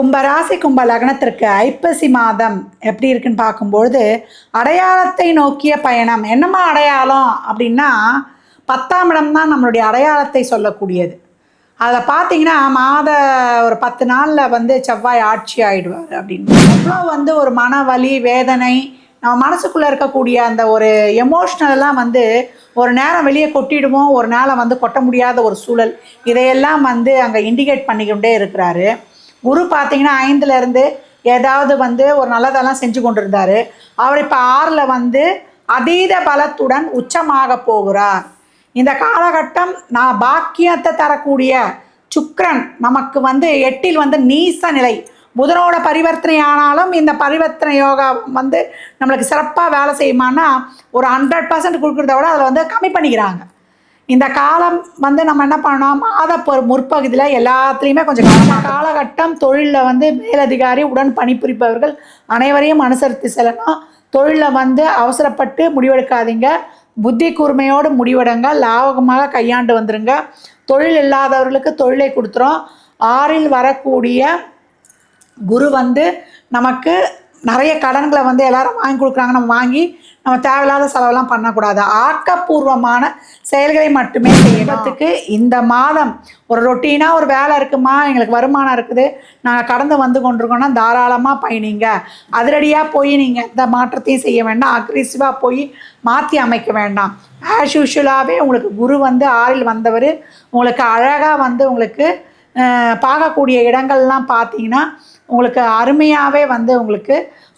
கும்பராசி கும்ப லக்னத்திற்கு ஐப்பசி மாதம் எப்படி இருக்குன்னு பார்க்கும்பொழுது அடையாளத்தை நோக்கிய பயணம். என்னம்மா அடையாளம் அப்படின்னா பத்தாம் இடம் தான் நம்மளுடைய அடையாளத்தை சொல்லக்கூடியது. அதில் பார்த்தீங்கன்னா மாத ஒரு பத்து நாளில் வந்து செவ்வாய் ஆட்சி ஆகிடுவார் அப்படின்னு. அவ்வளோ வந்து ஒரு மன வலி வேதனை நம்ம மனசுக்குள்ளே இருக்கக்கூடிய அந்த ஒரு எமோஷ்னலெல்லாம் வந்து ஒரு நேரம் வெளியே கொட்டிடுவோம் ஒரு நேரம் வந்து கொட்ட முடியாத ஒரு சூழல் இதையெல்லாம் வந்து அங்கே இண்டிகேட் பண்ணிக்கொண்டே இருக்கிறாரு. குரு பார்த்தீங்கன்னா ஐந்துலேருந்து ஏதாவது வந்து ஒரு நல்லதெல்லாம் செஞ்சு கொண்டிருந்தார். அவர் இப்போ ஆறில் வந்து அதீத பலத்துடன் உச்சமாக போகிறார். இந்த காலகட்டம் நான் பாக்கியத்தை தரக்கூடிய சுக்ரன் நமக்கு வந்து எட்டில் வந்து நீச நிலை. புதனோட பரிவர்த்தனை ஆனாலும் இந்த பரிவர்த்தனை யோகா வந்து நம்மளுக்கு சிறப்பாக வேலை செய்யுமானா ஒரு ஹண்ட்ரட் பர்சன்ட் கொடுக்குறத விட அதில் வந்து கம்மி பண்ணிக்கிறாங்க. இந்த காலம் வந்து நம்ம என்ன பண்ணோம்? மாத பொ- முற்பகுதியில் எல்லாத்துலேயுமே கொஞ்சம் கவனமா- காலகட்டம் தொழிலில் வந்து மேலதிகாரி உடன் பணிபுரிப்பவர்கள் அனைவரையும் அனுசரித்து செல்லணும். தொழிலில் வந்து அவசரப்பட்டு முடிவெடுக்காதீங்க. புத்தி கூர்மையோடு முடிவெடுங்க. லாபகமாக கையாண்டு வந்துடுங்க தொழில் இல்லாதவர்களுக்கு தொழிலை கொடுத்துரும் ஆறில் வரக்கூடிய குரு வந்து நமக்கு நிறைய கடன்களை வந்து எல்லாரும் வாங்கி கொடுக்குறாங்க. நம்ம வாங்கி நம்ம தேவையில்லாத செலவெல்லாம் பண்ணக்கூடாது. ஆக்கப்பூர்வமான செயல்களை மட்டுமே செய்யறதுக்கு இந்த மாதம் ஒரு ரொட்டீனாக ஒரு வேலை இருக்குமா? எங்களுக்கு வருமானம் இருக்குது. நாங்கள் கடந்து வந்து கொண்டிருக்கோம்னா தாராளமாக பயணிங்க. அதிரடியாக போய் நீங்கள் எந்த மாற்றத்தையும் செய்ய வேண்டாம். அக்ரெசிவாக போய் மாற்றி அமைக்க வேண்டாம். ஆஸ் யூஷுவலாகவே உங்களுக்கு குரு வந்து ஆறில் வந்தவர். உங்களுக்கு அழகாக வந்து உங்களுக்கு பார்க்கக்கூடிய இடங்கள்லாம் பார்த்தீங்கன்னா உங்களுக்கு அருமையாகவே வந்து உங்களுக்கு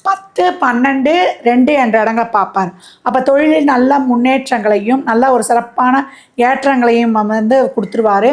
பத்து பன்னெண்டு ரெண்டு என்ற இடங்களை பார்ப்பார். அப்போ தொழிலில் நல்ல முன்னேற்றங்களையும் நல்ல ஒரு சிறப்பான ஏற்றங்களையும் வந்து கொடுத்துருவாரு.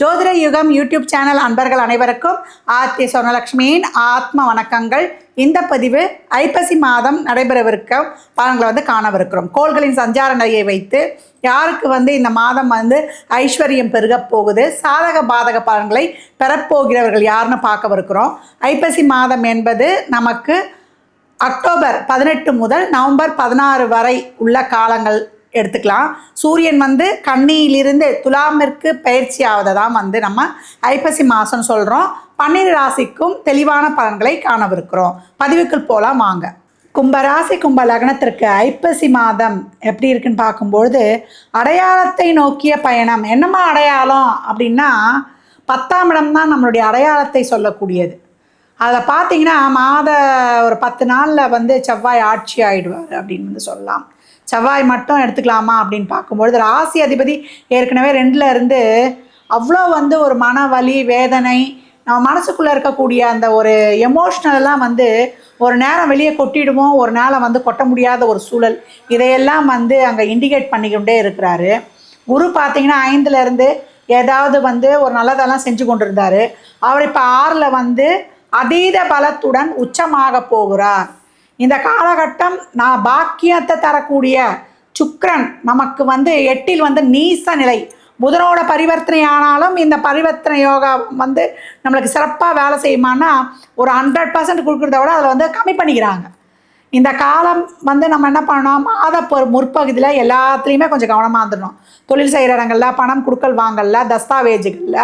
ஜோதிட யுகம் யூடியூப் சேனல் அன்பர்கள் அனைவருக்கும் ஆர்த்தி சொர்ணலக்ஷ்மியின் ஆத்ம வணக்கங்கள். இந்த பதிவு ஐப்பசி மாதம் நடைபெறவிருக்க பலன்களை வந்து காணவிருக்கிறோம். கோள்களின் சஞ்சார நிலையை வைத்து யாருக்கு வந்து இந்த மாதம் வந்து ஐஸ்வர்யம் பெருகப் போகுது சாதக பாதக பலன்களை பெறப்போகிறவர்கள் யாருன்னு பார்க்கவிருக்கிறோம். ஐப்பசி மாதம் என்பது நமக்கு அக்டோபர் பதினெட்டு முதல் நவம்பர் பதினாறு வரை உள்ள காலங்கள். எடுத்துக்கலாம். சூரியன் வந்து கன்னியிலிருந்து துலாமிற்கு பயிற்சி ஆவதை தான் வந்து நம்ம ஐப்பசி மாதம் சொல்கிறோம் பன்னிரு ராசிக்கும் தெளிவான பலன்களை காணவிருக்கிறோம். பதிவுக்குள் போகலாம் வாங்க. கும்பராசி கும்ப லக்னத்திற்கு ஐப்பசி மாதம் எப்படி இருக்குன்னு பார்க்கும்பொழுது அடையாளத்தை நோக்கிய பயணம். என்னம்மா அடையாளம் அப்படின்னா பத்தாம் இடம் தான் நம்மளுடைய அடையாளத்தை சொல்லக்கூடியது. அதில் பார்த்தீங்கன்னா மாத ஒரு பத்து நாளில் வந்து செவ்வாய் ஆட்சி ஆகிடுவார் அப்படின்னு வந்து சொல்லலாம். செவ்வாய் மட்டும் எடுத்துக்கலாமா அப்படின்னு பார்க்கும்பொழுது ராசி அதிபதி ஏற்கனவே ரெண்டில் இருந்து அவ்வளோ வந்து ஒரு மன வலி வேதனை நம்ம மனசுக்குள்ளே இருக்கக்கூடிய அந்த ஒரு எமோஷ்னலெல்லாம் வந்து ஒரு நேரம் வெளியே கொட்டிடுவோம் ஒரு நேரம் வந்து கொட்ட முடியாத ஒரு சூழல். இதையெல்லாம் வந்து அங்கே இண்டிகேட் பண்ணிக்கொண்டே இருக்கிறாரு. குரு பார்த்தீங்கன்னா ஐந்துலேருந்து ஏதாவது வந்து ஒரு நல்லதெல்லாம் செஞ்சு கொண்டிருந்தாரு. அவர் இப்போ ஆறில் வந்து அதீத பலத்துடன் உச்சமாக போகிறார். இந்த காலகட்டம் நான் பாக்கியத்தை தரக்கூடிய சுக்ரன் நமக்கு வந்து எட்டில் வந்து நீச நிலை. புதனோட பரிவர்த்தனை ஆனாலும் இந்த பரிவர்த்தனை யோகா வந்து நம்மளுக்கு சிறப்பாக வேலை செய்யுமானா ஒரு ஹண்ட்ரட் பர்சன்ட் கொடுக்குறத விட அதில் வந்து கம்மி பண்ணிக்கிறாங்க. இந்த காலம் வந்து நம்ம என்ன பண்ணோம் மாத முற்பகுதியில் எல்லாத்துலேயுமே கொஞ்சம் கவனமாக இருந்துடணும். தொழில் செய்கிற இடங்களில் பணம் கொடுக்கல் வாங்கல்ல தஸ்தாவேஜுகளில்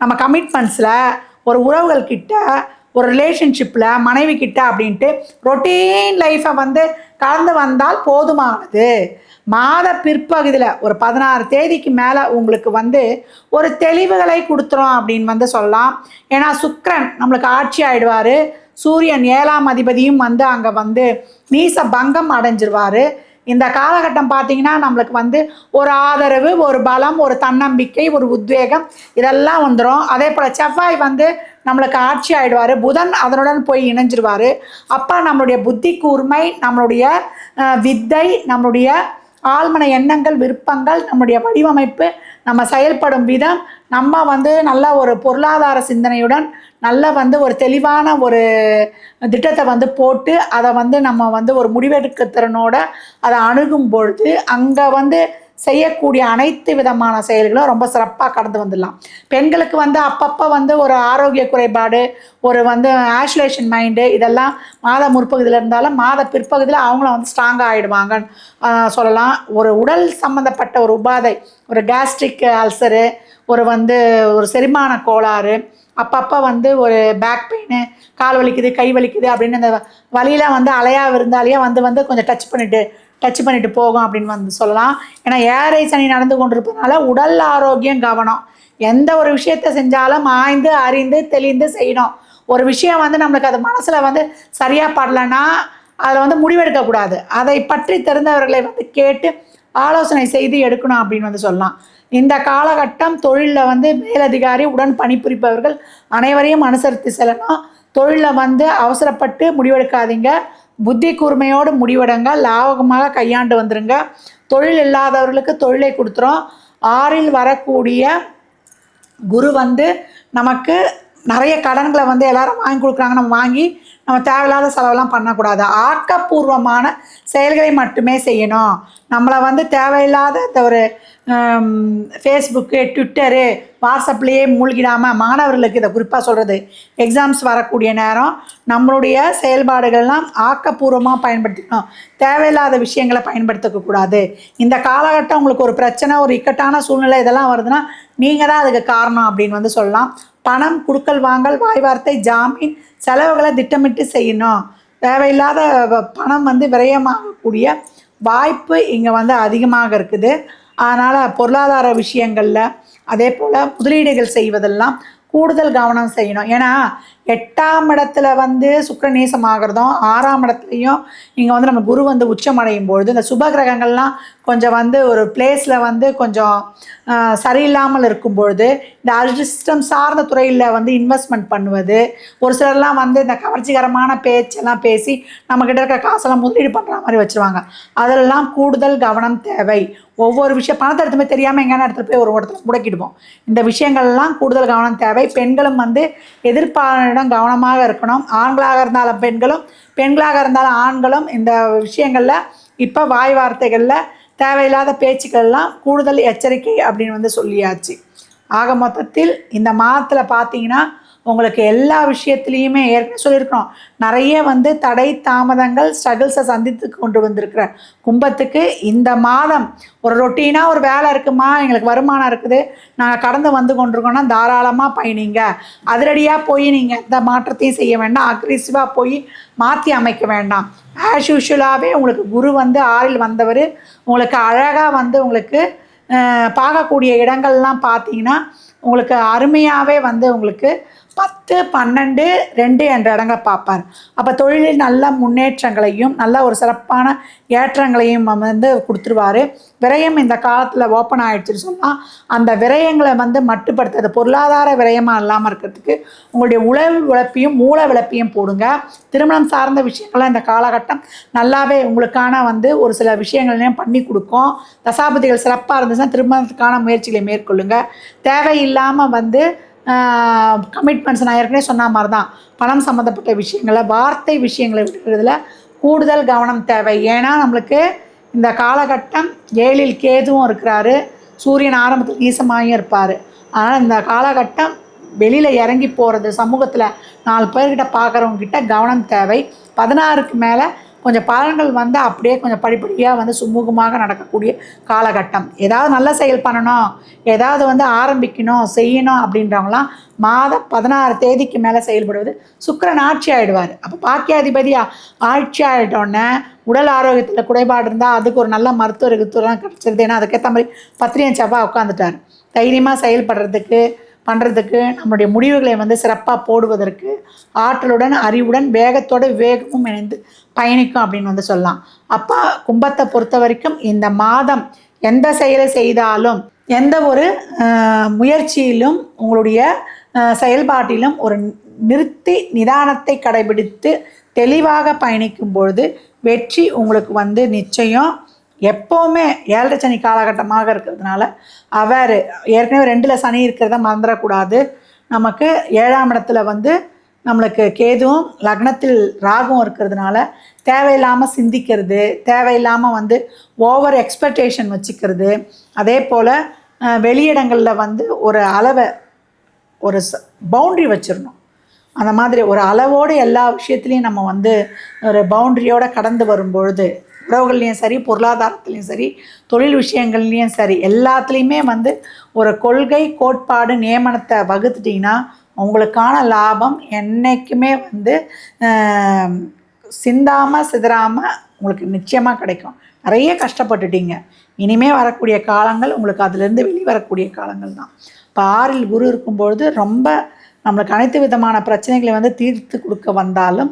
நம்ம கமிட்மெண்ட்ஸில் ஒரு உறவுகள் கிட்ட ஒரு ரிலேஷன்ஷிப்பில் மனைவி கிட்ட அப்படின்ட்டு ரொட்டீன் லைஃப்பை வந்து கலந்து வந்தால் போதுமானது. மாத பிற்பகுதியில் ஒரு பதினாறு தேதிக்கு மேலே உங்களுக்கு வந்து ஒரு தெளிவுகளை கொடுத்துரும் அப்படின்னு வந்து சொல்லலாம். ஏன்னா சுக்ரன் நம்மளுக்கு ஆட்சி ஆயிடுவார். சூரியன் ஏழாம் அதிபதியும் வந்து அங்கே வந்து நீச பங்கம் அடைஞ்சிருவார். இந்த காலகட்டம் பார்த்தீங்கன்னா நம்மளுக்கு வந்து ஒரு ஆதரவு ஒரு பலம் ஒரு தன்னம்பிக்கை ஒரு உத்வேகம் இதெல்லாம் வந்துடும் அதே போல் செவ்வாய் வந்து நம்மளுக்கு ஆட்சி ஆயிடுவார். புதன் அதனுடன் போய் இணைஞ்சிருவார். அப்போ நம்மளுடைய புத்தி கூர்மை நம்மளுடைய வித்தை நம்மளுடைய ஆழ்மன எண்ணங்கள் விருப்பங்கள் நம்முடைய வடிவமைப்பு நம்ம செயல்படும் விதம் நம்ம வந்து நல்ல ஒரு பொருளாதார சிந்தனையுடன் நல்ல வந்து ஒரு தெளிவான ஒரு திட்டத்தை வந்து போட்டு அதை வந்து நம்ம வந்து ஒரு முடிவெடுக்க திறனோட அதை அணுகும் பொழுது அங்கே வந்து செய்யக்கூடிய அனைத்து விதமான செயல்களும் ரொம்ப சிறப்பாக கடந்து வந்துடலாம். பெண்களுக்கு வந்து அப்பப்போ வந்து ஒரு ஆரோக்கிய குறைபாடு ஒரு வந்து ஆஷுலேஷன் மைண்டு இதெல்லாம் மாத முற்பகுதியில் இருந்தாலும் மாத பிற்பகுதியில் அவங்களும் வந்து ஸ்ட்ராங்காக ஆகிடுவாங்கன்னு சொல்லலாம். ஒரு உடல் சம்மந்தப்பட்ட ஒரு உபாதை ஒரு கேஸ்ட்ரிக் அல்சரு ஒரு வந்து ஒரு செரிமான கோளாறு அப்பப்போ வந்து ஒரு பேக் பெயின் கால் வலிக்குது கை வலிக்குது அப்படின்னு அந்த வலியெலாம் வந்து அலையாக இருந்தாலேயே வந்து வந்து கொஞ்சம் டச் பண்ணிவிட்டு டச் பண்ணிவிட்டு போகும் அப்படின்னு வந்து சொல்லலாம். ஏன்னா ஏழரை சனி நடந்து கொண்டிருப்பதுனால உடல் ஆரோக்கியம் கவனம். எந்த ஒரு விஷயத்தை செஞ்சாலும் ஆய்ந்து அறிந்து தெளிந்து செய்யணும். ஒரு விஷயம் வந்து நம்மளுக்கு அது மனசில் வந்து சரியாக படலைன்னா அதில் வந்து முடிவெடுக்கக்கூடாது. அதை பற்றி தெரிந்தவர்களை வந்து கேட்டு ஆலோசனை செய்து எடுக்கணும் அப்படின்னு வந்து சொல்லலாம். இந்த காலகட்டம் தொழிலில் வந்து மேலதிகாரி உடன் பணிபுரிப்பவர்கள் அனைவரையும் அனுசரித்து செல்லணும். தொழிலில் வந்து அவசரப்பட்டு முடிவெடுக்காதீங்க. புத்தி கூர்மையோடு முடிவெடுங்க. லாபகமாக கையாண்டு வந்துடுங்க தொழில் இல்லாதவர்களுக்கு தொழிலை கொடுத்துரும் ஆறில் வரக்கூடிய குரு வந்து நமக்கு நிறைய கடன்களை வந்து எல்லாரும் வாங்கி கொடுக்குறாங்க. நம்ம வாங்கி நம்ம தேவையில்லாத செலவெல்லாம் பண்ணக்கூடாது. ஆக்கப்பூர்வமான செயல்களை மட்டுமே செய்யணும். நம்மளை வந்து தேவையில்லாத இந்த ஒரு ஃபேஸ்புக்கு ட்விட்டரு வாட்ஸ்அப்லேயே மூழ்கிடாமல் மாணவர்களுக்கு இதை குறிப்பாக சொல்கிறது எக்ஸாம்ஸ் வரக்கூடிய நேரம் நம்மளுடைய செயல்பாடுகள்லாம் ஆக்கப்பூர்வமாக பயன்படுத்திக்கணும். தேவையில்லாத விஷயங்களை பயன்படுத்தக்கூடாது. இந்த காலகட்டம் உங்களுக்கு ஒரு பிரச்சனை ஒரு இக்கட்டான சூழ்நிலை இதெல்லாம் வருதுன்னா நீங்கள் தான் அதுக்கு காரணம் அப்படின்னு வந்து சொல்லலாம். பணம் குடுக்கல் வாங்கல் வாய் வார்த்தை ஜாமீன் செலவுகளை திட்டமிட்டு செய்யணும். தேவையில்லாத பணம் வந்து விரயமாகக்கூடிய வாய்ப்பு இங்கே வந்து அதிகமாக இருக்குது. அதனால் பொருளாதார விஷயங்களில் அதே போல் முதலீடுகள் செய்வதெல்லாம் கூடுதல் கவனம் செய்யணும். ஏன்னா எட்டாம் இடத்துல வந்து சுக்கிரநேசம் ஆகிறதும் ஆறாம் இடத்துலையும் இங்கே வந்து நம்ம குரு வந்து உச்சமடையும் பொழுது இந்த சுப கிரகங்கள்லாம் கொஞ்சம் வந்து ஒரு பிளேஸில் வந்து கொஞ்சம் சரியில்லாமல் இருக்கும் பொழுது இந்த அதிர்ஷ்டம் சார்ந்த துறையில் வந்து இன்வெஸ்ட்மெண்ட் பண்ணுவது ஒரு சிலர்லாம் வந்து இந்த கவர்ச்சிகரமான பேச்செல்லாம் பேசி நம்மக்கிட்ட இருக்க காசெல்லாம் முதலீடு பண்ணுற மாதிரி வச்சுருவாங்க. அதெல்லாம் கூடுதல் கவனம் தேவை. ஒவ்வொரு விஷயம் பணத்தை எடுத்துமே தெரியாமல் எங்கேனா இடத்துல போய் ஒரு இடத்துல முடக்கிடுவோம். இந்த விஷயங்கள்லாம் கூடுதல் கவனம் தேவை. பெண்களும் வந்து எதிர்ப்பாளரிடம் கவனமாக இருக்கணும். ஆண்களாக இருந்தாலும் பெண்களும் பெண்களாக இருந்தாலும் ஆண்களும் இந்த விஷயங்களில் இப்போ வாய் வார்த்தைகளில் தேவையில்லாத பேச்சுக்கள்லாம் கூடுதல் எச்சரிக்கை அப்படின்னு வந்து சொல்லியாச்சு. ஆக மொத்தத்தில் இந்த மாதத்தில் பார்த்தீங்கன்னா உங்களுக்கு எல்லா விஷயத்துலேயுமே ஏற்கனவே சொல்லியிருக்கிறோம். நிறைய வந்து தடை தாமதங்கள் ஸ்ட்ரகிள்ஸை சந்தித்து கொண்டு வந்திருக்கிற கும்பத்துக்கு இந்த மாதம் ஒரு ரொட்டீனாக ஒரு வேலை இருக்குமா? எங்களுக்கு வருமானம் இருக்குது. நாங்கள் கடந்து வந்து கொண்டிருக்கோம்னா தாராளமாக பயணிங்க. அதிரடியாக போய் நீங்கள் எந்த மாற்றத்தையும் செய்ய வேண்டாம். அக்ரெசிவாக போய் மாற்றி அமைக்க வேண்டாம். ஆஸ் யூஷுவலாகவே உங்களுக்கு குரு வந்து ஆறில் வந்தவர். உங்களுக்கு அழகாக வந்து உங்களுக்கு பார்க்கக்கூடிய இடங்கள்லாம் பார்த்தீங்கன்னா உங்களுக்கு அருமையாகவே வந்து உங்களுக்கு பத்து பன்னெண்டு ரெண்டு என்ற இடங்களை பார்ப்பார். அப்போ தொழிலில் நல்ல முன்னேற்றங்களையும் நல்ல ஒரு சிறப்பான ஏற்றங்களையும் வந்து கொடுத்துருவாரு. விரயம் இந்த காலத்தில் ஓப்பன் ஆகிடுச்சுன்னு சொன்னால் அந்த விரயங்களை வந்து மட்டுப்படுத்துறது பொருளாதார விரயமாக இல்லாமல் இருக்கிறதுக்கு உங்களுடைய உழவு விளப்பையும் மூல விளப்பையும் போடுங்க. திருமணம் சார்ந்த விஷயங்கள்லாம் இந்த காலகட்டம் நல்லாவே உங்களுக்கான வந்து ஒரு சில விஷயங்களையும் பண்ணி கொடுக்கும். தசாபதிகள் சிறப்பாக இருந்துச்சுன்னா திருமணத்துக்கான முயற்சிகளை மேற்கொள்ளுங்க. இல்லாமல் வந்து கமிட்மெண்ட்ஸ் நான் ஏற்கனவே சொன்ன மாதிரி தான் பணம் சம்மந்தப்பட்ட விஷயங்களை வார்த்தை விஷயங்களை விடுறதுல கூடுதல் கவனம் தேவை. ஏன்னா நம்மளுக்கு இந்த காலகட்டம் ஏழில் கேதுவும் இருக்கிறாரு. சூரியன் ஆரம்பத்தில் நீசமாயும் இருப்பார். அதனால் இந்த காலகட்டம் வெளியில் இறங்கி போகிறது சமூகத்தில் நாலு பேர்கிட்ட பார்க்குறவங்க கிட்ட கவனம் தேவை. பதினாறுக்கு மேலே கொஞ்சம் பலன்கள் வந்து அப்படியே கொஞ்சம் படிப்படியாக வந்து சுமூகமாக நடக்கக்கூடிய காலகட்டம். ஏதாவது நல்ல செயல் பண்ணணும் ஏதாவது வந்து ஆரம்பிக்கணும் செய்யணும் அப்படின்றவங்களாம் மாதம் பதினாறு தேதிக்கு மேலே செயல்படுவது சுக்கிரன் ஆட்சி ஆகிடுவார் அப்போ பாக்கியாதிபதியாக ஆட்சி ஆகிட்டோன்னே உடல் ஆரோக்கியத்தில் குறைபாடு இருந்தால் அதுக்கு ஒரு நல்ல மருத்துவ இருக்குலாம் கிடச்சிருது. ஏன்னா அதுக்கேற்ற மாதிரி பத்திரிகை செவ்வாய் உட்காந்துட்டார் தைரியமாக செயல்படுறதுக்கு பண்ணுறதுக்கு நம்மளுடைய முடிவுகளை வந்து சிறப்பாக போடுவதற்கு ஆற்றலுடன் அறிவுடன் வேகத்தோட வேகமும் இணைந்து பயணிக்கும் அப்படின்னு வந்து சொல்லலாம். அப்போ கும்பத்தை பொறுத்த வரைக்கும் இந்த மாதம் எந்த செயலை செய்தாலும் எந்த ஒரு முயற்சியிலும் உங்களுடைய செயல்பாட்டிலும் ஒரு நிறுத்தி நிதானத்தை கடைபிடித்து தெளிவாக பயணிக்கும் பொழுது வெற்றி உங்களுக்கு வந்து நிச்சயம். எப்போவுமே ஏழரை சனி காலகட்டமாக இருக்கிறதுனால அவர் ஏற்கனவே ரெண்டில் சனி இருக்கிறத மறந்துடக்கூடாது. நமக்கு ஏழாம் இடத்துல வந்து நம்மளுக்கு கேதுவும் லக்னத்தில் ராகும் இருக்கிறதுனால தேவையில்லாமல் சிந்திக்கிறது தேவையில்லாமல் வந்து ஓவர் எக்ஸ்பெக்டேஷன் வச்சுக்கிறது. அதே போல் வெளியிடங்களில் வந்து ஒரு அளவை ஒரு பவுண்ட்ரி வச்சிடணும். அந்த மாதிரி ஒரு அளவோடு எல்லா விஷயத்துலையும் நம்ம வந்து ஒரு பவுண்ட்ரியோடு கடந்து வரும்பொழுது உறவுகள்லேயும் சரி பொருளாதாரத்துலேயும் சரி தொழில் விஷயங்கள்லேயும் சரி எல்லாத்துலேயுமே வந்து ஒரு கொள்கை கோட்பாடு நியமனத்தை வகுத்துட்டிங்கன்னா உங்களுக்கான லாபம் என்றைக்குமே வந்து சிந்தாமல் சிதறாமல் உங்களுக்கு நிச்சயமாக கிடைக்கும். நிறைய கஷ்டப்பட்டுட்டீங்க. இனிமே வரக்கூடிய காலங்கள் உங்களுக்கு அதிலிருந்து வெளிவரக்கூடிய காலங்கள் தான். இப்போ ஆறில் குரு இருக்கும்பொழுது ரொம்ப நம்மளுக்கு அனைத்து விதமான பிரச்சனைகளை வந்து தீர்த்து கொடுக்க வந்தாலும்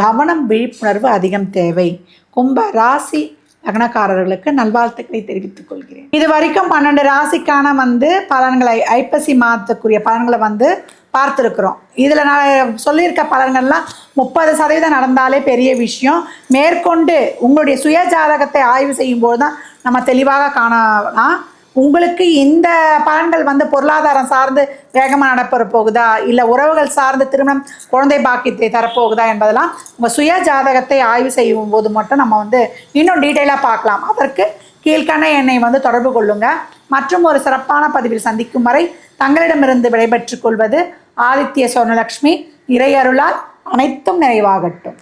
கவனம் விழிப்புணர்வு அதிகம் தேவை. கும்ப ராசி லக்னக்காரர்களுக்கு நல்வாழ்த்துக்களை தெரிவித்துக் கொள்கிறேன். இது வரைக்கும் பன்னெண்டு ராசிக்கான வந்து பலன்களை ஐப்பசி மாதத்துக்குரிய பலன்களை வந்து பார்த்துருக்குறோம். இதில் நான் சொல்லியிருக்க பலன்கள்லாம் முப்பது சதவீதம் நடந்தாலே பெரிய விஷயம். மேற்கொண்டு உங்களுடைய சுய ஜாதகத்தை ஆய்வு செய்யும்போது தான் நம்ம தெளிவாக காணலாம். உங்களுக்கு இந்த பலன்கள் வந்து பொருளாதாரம் சார்ந்து வேகமாக நடப்பெற போகுதா? இல்லை உறவுகள் சார்ந்து திருமணம் குழந்தை பாக்கியத்தை தரப்போகுதா என்பதெல்லாம் உங்கள் சுய ஜாதகத்தை ஆய்வு செய்யும் போது மட்டும் நம்ம வந்து இன்னும் டீட்டெயிலாக பார்க்கலாம். அதற்கு கீழ்கண்ட என்னை வந்து தொடர்பு கொள்ளுங்க. மற்றும் ஒரு சிறப்பான பதிவில் சந்திக்கும் வரை தங்களிடமிருந்து விடைபெற்றுக் கொள்வது ஆதித்ய சொர்ணலக்ஷ்மி. இறையருளால் அனைத்தும் நிறைவாகட்டும்.